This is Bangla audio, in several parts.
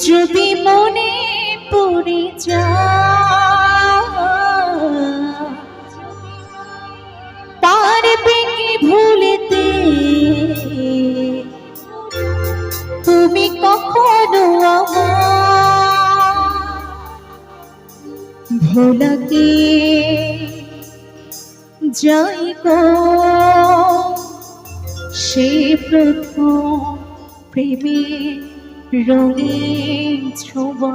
যদি মনে পড়ে যায় পারবে কি ভুলতে? তুমি কখনো ভোলাকে যাই গো সে প্রথম প্রেমে রঙিন ছোঁয়া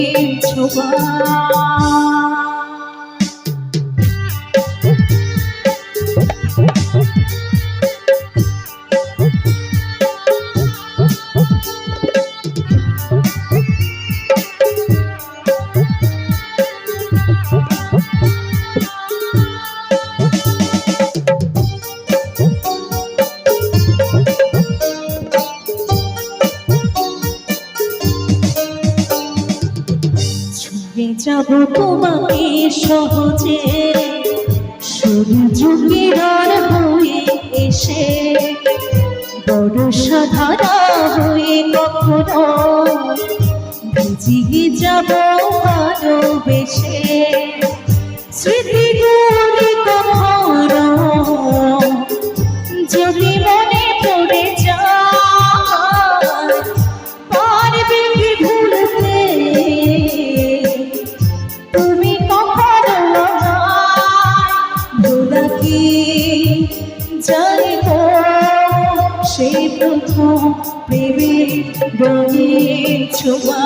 রঙিন ছোঁয়া ছুঁয়ে যাব তোমাকে সহজে। সূর্য আর হয়ে এসে, বড় সাধারা হয়ে কখনো ভিজিয়ে যাব ভালোবেসে। স্মৃতিগুলি প্রেমে রঙিন ছোঁয়া।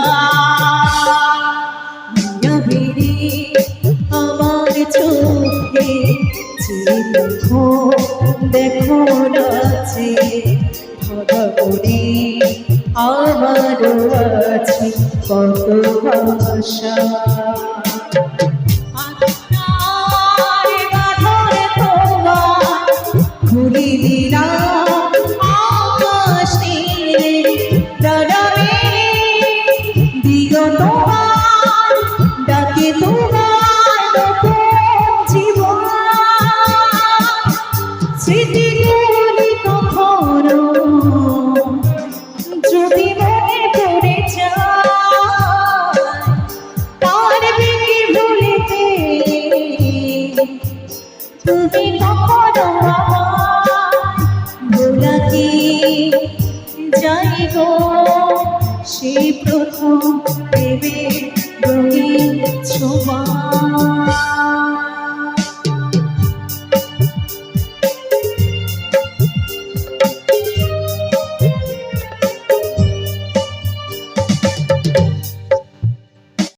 মায়াবিনী আমার চোখে দেখো দেখো নাচে ভাগাবরে আমারও আছে কত আশা তুমি কখনো ভোলাকে যাই গো সেই প্রথম দেবে রঙিন